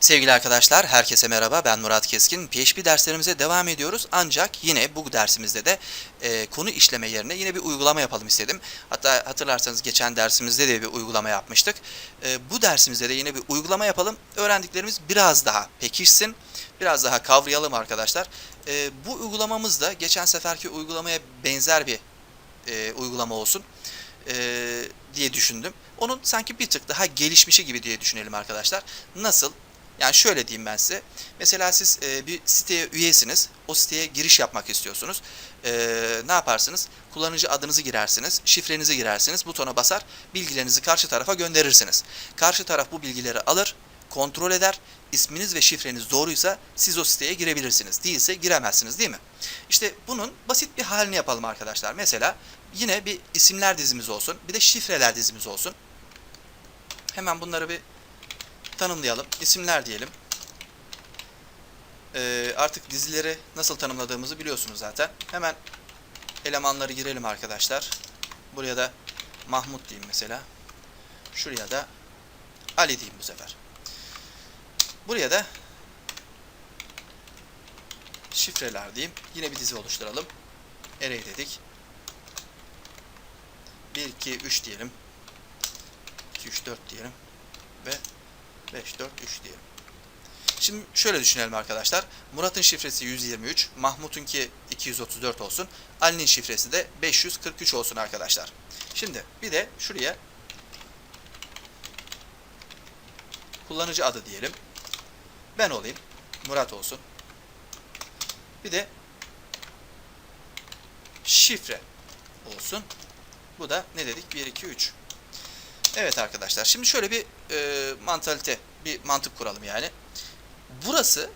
Sevgili arkadaşlar, herkese merhaba. Ben Murat Keskin. PHP derslerimize devam ediyoruz. Ancak yine bu dersimizde de e, konu işleme yerine yine bir uygulama yapalım istedim. Hatta hatırlarsanız geçen dersimizde de bir uygulama yapmıştık. E, bu dersimizde de yine bir uygulama yapalım. Öğrendiklerimiz biraz daha pekişsin. Biraz daha kavrayalım arkadaşlar. E, bu uygulamamız da geçen seferki uygulamaya benzer bir e, uygulama olsun e, diye düşündüm. Onun sanki bir tık daha gelişmişi gibi diye düşünelim arkadaşlar. Nasıl? Yani şöyle diyeyim ben size. Mesela siz e, bir siteye üyesiniz. O siteye giriş yapmak istiyorsunuz. E, ne yaparsınız? Kullanıcı adınızı girersiniz. Şifrenizi girersiniz. Butona basar. Bilgilerinizi karşı tarafa gönderirsiniz. Karşı taraf bu bilgileri alır. Kontrol eder. İsminiz ve şifreniz doğruysa siz o siteye girebilirsiniz. Değilse giremezsiniz değil mi? İşte bunun basit bir halini yapalım arkadaşlar. Mesela yine bir isimler dizimiz olsun. Bir de şifreler dizimiz olsun. Hemen bunları bir tanımlayalım. İsimler diyelim. Ee, artık dizileri nasıl tanımladığımızı biliyorsunuz zaten. Hemen elemanları girelim arkadaşlar. Buraya da Mahmut diyeyim mesela. Şuraya da Ali diyeyim bu sefer. Buraya da şifreler diyeyim. Yine bir dizi oluşturalım. Array dedik. 1, 2, 3 diyelim. 2, 3, 4 diyelim. Ve 5, 4, 3 diyelim. Şimdi şöyle düşünelim arkadaşlar. Murat'ın şifresi 123, Mahmut'unki 234 olsun. Ali'nin şifresi de 543 olsun arkadaşlar. Şimdi bir de şuraya kullanıcı adı diyelim. Ben olayım. Murat olsun. Bir de şifre olsun. Bu da ne dedik? 1, 2, 3. Evet arkadaşlar. Şimdi şöyle bir e, mantalite, bir mantık kuralım yani. Burası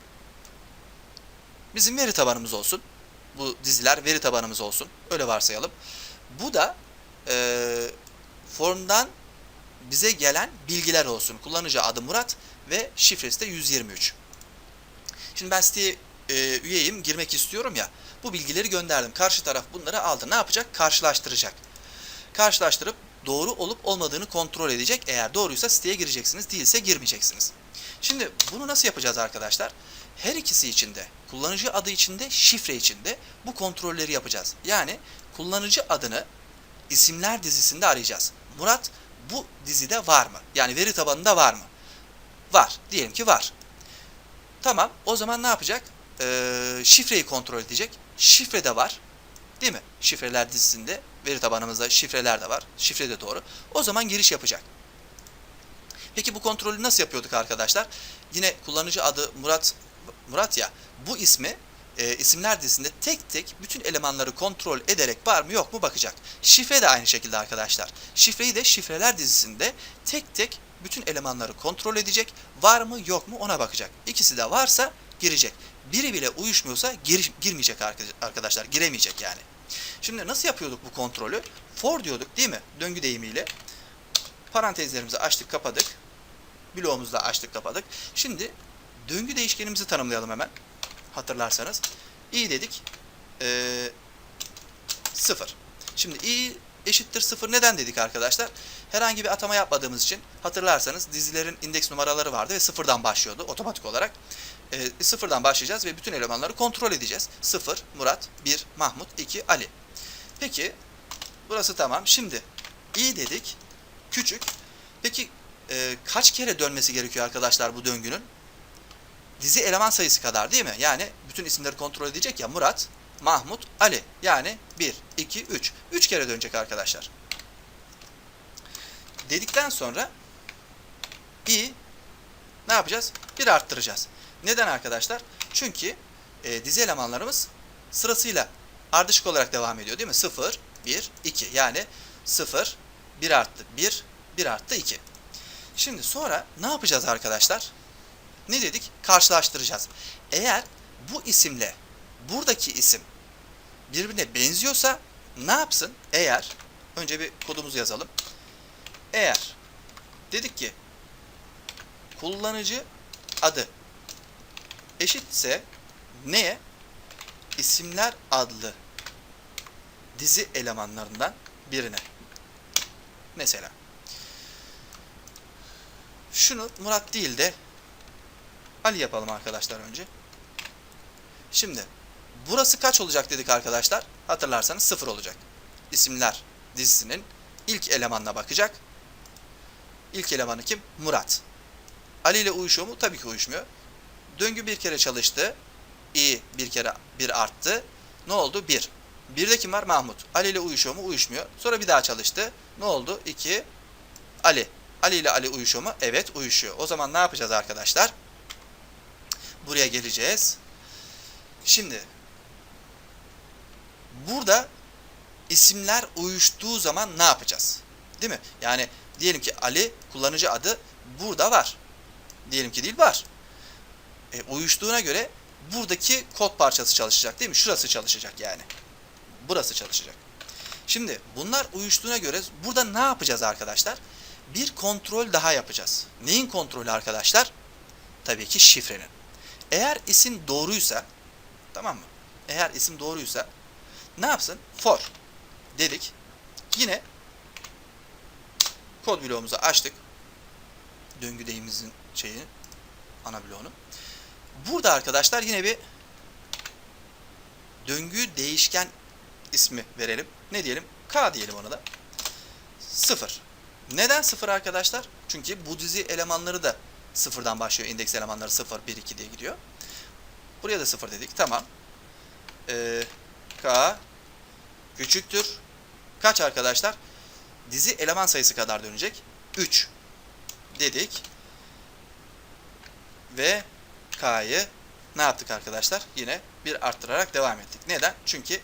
bizim veri tabanımız olsun. Bu diziler veri tabanımız olsun. Öyle varsayalım. Bu da e, formdan bize gelen bilgiler olsun. Kullanıcı adı Murat ve şifresi de 123. Şimdi ben siteye e, üyeyim, girmek istiyorum ya. Bu bilgileri gönderdim. Karşı taraf bunları aldı. Ne yapacak? Karşılaştıracak. Karşılaştırıp doğru olup olmadığını kontrol edecek. Eğer doğruysa siteye gireceksiniz, değilse girmeyeceksiniz. Şimdi bunu nasıl yapacağız arkadaşlar? Her ikisi içinde, kullanıcı adı içinde, şifre içinde bu kontrolleri yapacağız. Yani kullanıcı adını isimler dizisinde arayacağız. Murat bu dizide var mı? Yani veri tabanında var mı? Var. Diyelim ki var. Tamam. O zaman ne yapacak? Ee, şifreyi kontrol edecek. Şifre de var. Değil mi? Şifreler dizisinde veri tabanımızda şifreler de var. Şifre de doğru. O zaman giriş yapacak. Peki bu kontrolü nasıl yapıyorduk arkadaşlar? Yine kullanıcı adı Murat Murat ya. Bu ismi e, isimler dizisinde tek tek bütün elemanları kontrol ederek var mı yok mu bakacak. Şifre de aynı şekilde arkadaşlar. Şifreyi de şifreler dizisinde tek tek bütün elemanları kontrol edecek. Var mı yok mu ona bakacak. İkisi de varsa girecek. Biri bile uyuşmuyorsa gir, girmeyecek arkadaşlar. Giremeyecek yani. Şimdi nasıl yapıyorduk bu kontrolü? For diyorduk değil mi? Döngü deyimiyle. Parantezlerimizi açtık kapadık. Bloğumuzu da açtık kapadık. Şimdi döngü değişkenimizi tanımlayalım hemen. Hatırlarsanız. i dedik. Ee, 0. Şimdi i eşittir 0 neden dedik arkadaşlar? Herhangi bir atama yapmadığımız için hatırlarsanız dizilerin indeks numaraları vardı ve sıfırdan başlıyordu otomatik olarak. E, sıfırdan başlayacağız ve bütün elemanları kontrol edeceğiz. 0, Murat, 1, Mahmut, 2, Ali. Peki burası tamam. Şimdi i dedik. Küçük. Peki e, kaç kere dönmesi gerekiyor arkadaşlar bu döngünün? Dizi eleman sayısı kadar değil mi? Yani bütün isimleri kontrol edecek ya Murat, Mahmut, Ali. Yani 1, 2, 3. 3 kere dönecek arkadaşlar. Dedikten sonra i ne yapacağız? 1 arttıracağız. Neden arkadaşlar? Çünkü e, dizi elemanlarımız sırasıyla ardışık olarak devam ediyor değil mi? 0, 1, 2. Yani 0, 1 arttı 1, 1 arttı 2. Şimdi sonra ne yapacağız arkadaşlar? Ne dedik? Karşılaştıracağız. Eğer bu isimle buradaki isim birbirine benziyorsa ne yapsın? Eğer önce bir kodumuzu yazalım. Eğer dedik ki kullanıcı adı eşitse neye? İsimler adlı dizi elemanlarından birine. Mesela şunu Murat değil de Ali yapalım arkadaşlar önce. Şimdi burası kaç olacak dedik arkadaşlar? Hatırlarsanız sıfır olacak. İsimler dizisinin ilk elemanına bakacak. İlk elemanı kim? Murat. Ali ile uyuşuyor mu? Tabii ki uyuşmuyor. Döngü bir kere çalıştı. i bir kere bir arttı. Ne oldu? 1. Bir. de kim var? Mahmut. Ali ile uyuşuyor mu? Uyuşmuyor. Sonra bir daha çalıştı. Ne oldu? 2. Ali. Ali ile Ali uyuşuyor mu? Evet uyuşuyor. O zaman ne yapacağız arkadaşlar? Buraya geleceğiz. Şimdi burada isimler uyuştuğu zaman ne yapacağız? Değil mi? Yani diyelim ki Ali kullanıcı adı burada var. Diyelim ki değil var. E, uyuştuğuna göre buradaki kod parçası çalışacak değil mi? Şurası çalışacak yani. Burası çalışacak. Şimdi bunlar uyuştuğuna göre burada ne yapacağız arkadaşlar? Bir kontrol daha yapacağız. Neyin kontrolü arkadaşlar? Tabii ki şifrenin. Eğer isim doğruysa tamam mı? Eğer isim doğruysa ne yapsın? For dedik. Yine kod bloğumuzu açtık. Döngü deyimimizin şeyini ana bloğunu. Burada arkadaşlar yine bir döngü değişken ismi verelim. Ne diyelim? K diyelim ona da. Sıfır. Neden sıfır arkadaşlar? Çünkü bu dizi elemanları da sıfırdan başlıyor. İndeks elemanları 0, 1, 2 diye gidiyor. Buraya da sıfır dedik. Tamam. Ee, K küçüktür. Kaç arkadaşlar? Dizi eleman sayısı kadar dönecek. 3 dedik. Ve K'yı ne yaptık arkadaşlar? Yine bir arttırarak devam ettik. Neden? Çünkü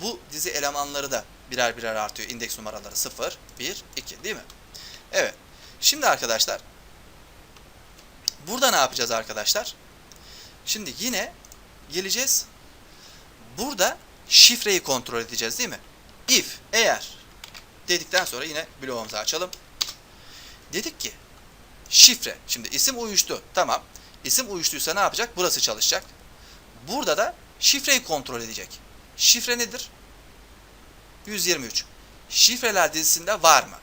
bu dizi elemanları da birer birer artıyor. İndeks numaraları 0, 1, 2 değil mi? Evet. Şimdi arkadaşlar burada ne yapacağız arkadaşlar? Şimdi yine geleceğiz. Burada şifreyi kontrol edeceğiz değil mi? If, eğer dedikten sonra yine bloğumuzu açalım. Dedik ki şifre. Şimdi isim uyuştu. Tamam. İsim uyuştuysa ne yapacak? Burası çalışacak. Burada da şifreyi kontrol edecek. Şifre nedir? 123. Şifreler dizisinde var mı?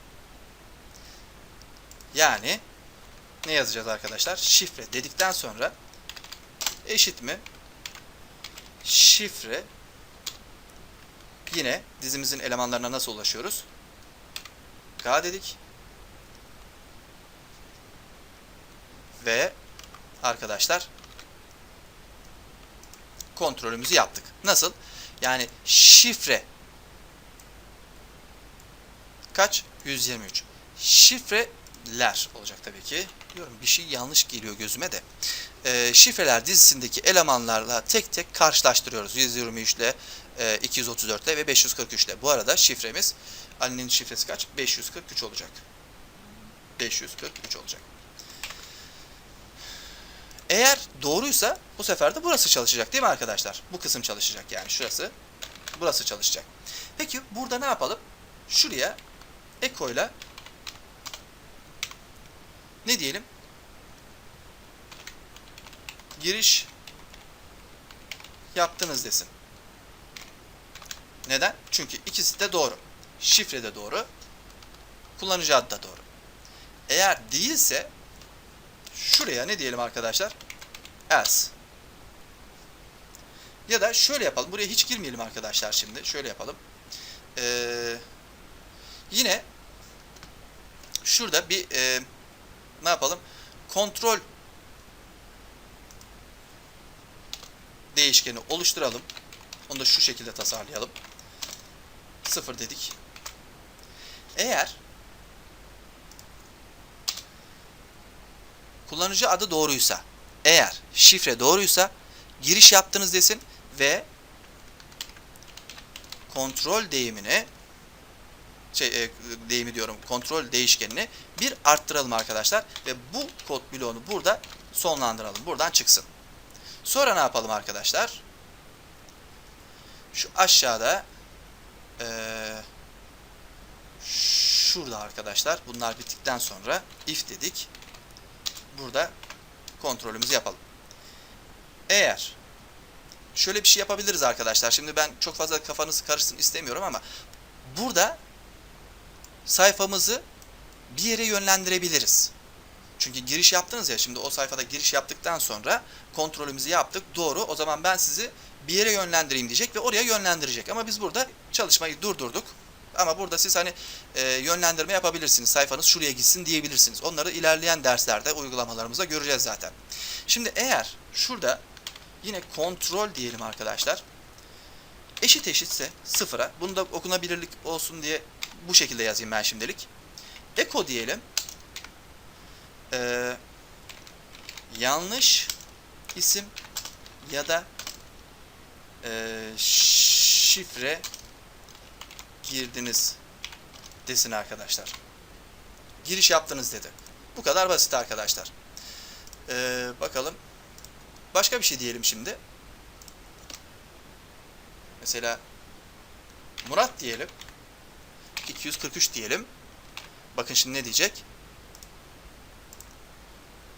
Yani ne yazacağız arkadaşlar? Şifre dedikten sonra eşit mi? Şifre yine dizimizin elemanlarına nasıl ulaşıyoruz? K dedik. Ve arkadaşlar kontrolümüzü yaptık. Nasıl? Yani şifre kaç? 123. Şifreler olacak tabii ki. Diyorum bir şey yanlış geliyor gözüme de. Ee, şifreler dizisindeki elemanlarla tek tek karşılaştırıyoruz. 123 ile, e, 234 ile ve 543 ile. Bu arada şifremiz Ali'nin şifresi kaç? 543 olacak. 543 olacak. Eğer doğruysa bu sefer de burası çalışacak değil mi arkadaşlar? Bu kısım çalışacak yani şurası. Burası çalışacak. Peki burada ne yapalım? Şuraya ekoyla ne diyelim? Giriş yaptınız desin. Neden? Çünkü ikisi de doğru. Şifre de doğru. Kullanıcı adı da doğru. Eğer değilse şuraya ne diyelim arkadaşlar? Else. Ya da şöyle yapalım. Buraya hiç girmeyelim arkadaşlar şimdi. Şöyle yapalım. Ee, yine şurada bir e, ne yapalım? Kontrol değişkeni oluşturalım. Onu da şu şekilde tasarlayalım. Sıfır dedik. Eğer kullanıcı adı doğruysa, eğer şifre doğruysa giriş yaptınız desin ve kontrol deyimini şey e, deyimi diyorum kontrol değişkenini bir arttıralım arkadaşlar ve bu kod bloğunu burada sonlandıralım. Buradan çıksın. Sonra ne yapalım arkadaşlar? Şu aşağıda eee şurada arkadaşlar bunlar bittikten sonra if dedik. Burada kontrolümüzü yapalım. Eğer şöyle bir şey yapabiliriz arkadaşlar. Şimdi ben çok fazla kafanız karışsın istemiyorum ama burada sayfamızı bir yere yönlendirebiliriz. Çünkü giriş yaptınız ya şimdi o sayfada giriş yaptıktan sonra kontrolümüzü yaptık. Doğru. O zaman ben sizi bir yere yönlendireyim diyecek ve oraya yönlendirecek. Ama biz burada çalışmayı durdurduk. Ama burada siz hani e, yönlendirme yapabilirsiniz. Sayfanız şuraya gitsin diyebilirsiniz. Onları ilerleyen derslerde uygulamalarımızda göreceğiz zaten. Şimdi eğer şurada yine kontrol diyelim arkadaşlar. Eşit eşitse sıfıra. Bunu da okunabilirlik olsun diye bu şekilde yazayım ben şimdilik. Eko diyelim. Ee, yanlış isim ya da e, şifre girdiniz desin arkadaşlar. Giriş yaptınız dedi. Bu kadar basit arkadaşlar. Ee, bakalım. Başka bir şey diyelim şimdi. Mesela Murat diyelim. 243 diyelim. Bakın şimdi ne diyecek?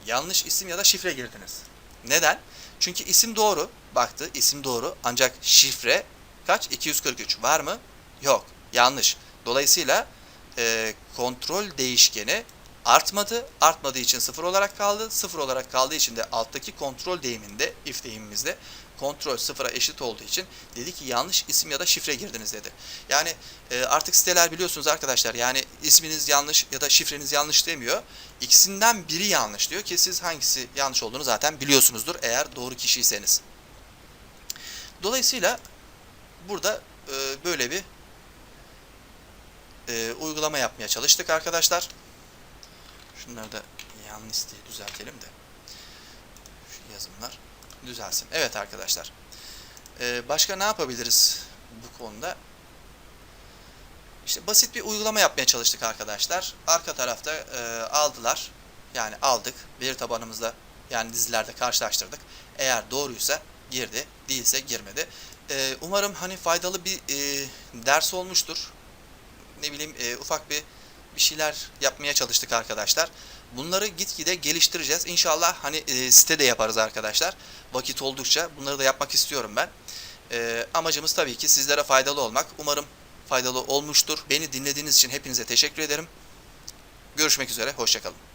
Yanlış isim ya da şifre girdiniz. Neden? Çünkü isim doğru. Baktı isim doğru. Ancak şifre kaç? 243. Var mı? Yok. Yanlış. Dolayısıyla e, kontrol değişkeni artmadı. Artmadığı için sıfır olarak kaldı. Sıfır olarak kaldığı için de alttaki kontrol deyiminde, if deyimimizde kontrol sıfıra eşit olduğu için dedi ki yanlış isim ya da şifre girdiniz dedi. Yani e, artık siteler biliyorsunuz arkadaşlar yani isminiz yanlış ya da şifreniz yanlış demiyor. İkisinden biri yanlış diyor ki siz hangisi yanlış olduğunu zaten biliyorsunuzdur eğer doğru kişiyseniz. Dolayısıyla burada e, böyle bir e, uygulama yapmaya çalıştık arkadaşlar. Şunları da yanlış diye düzeltelim de. Şu yazımlar düzelsin. Evet arkadaşlar. E, başka ne yapabiliriz bu konuda? İşte basit bir uygulama yapmaya çalıştık arkadaşlar. Arka tarafta e, aldılar. Yani aldık. Veri tabanımızda yani dizilerde karşılaştırdık. Eğer doğruysa girdi, değilse girmedi. E, umarım hani faydalı bir e, ders olmuştur. Ne bileyim e, ufak bir bir şeyler yapmaya çalıştık arkadaşlar. Bunları gitgide geliştireceğiz. İnşallah hani e, site de yaparız arkadaşlar. Vakit oldukça bunları da yapmak istiyorum ben. E, amacımız tabii ki sizlere faydalı olmak. Umarım faydalı olmuştur. Beni dinlediğiniz için hepinize teşekkür ederim. Görüşmek üzere, hoşçakalın.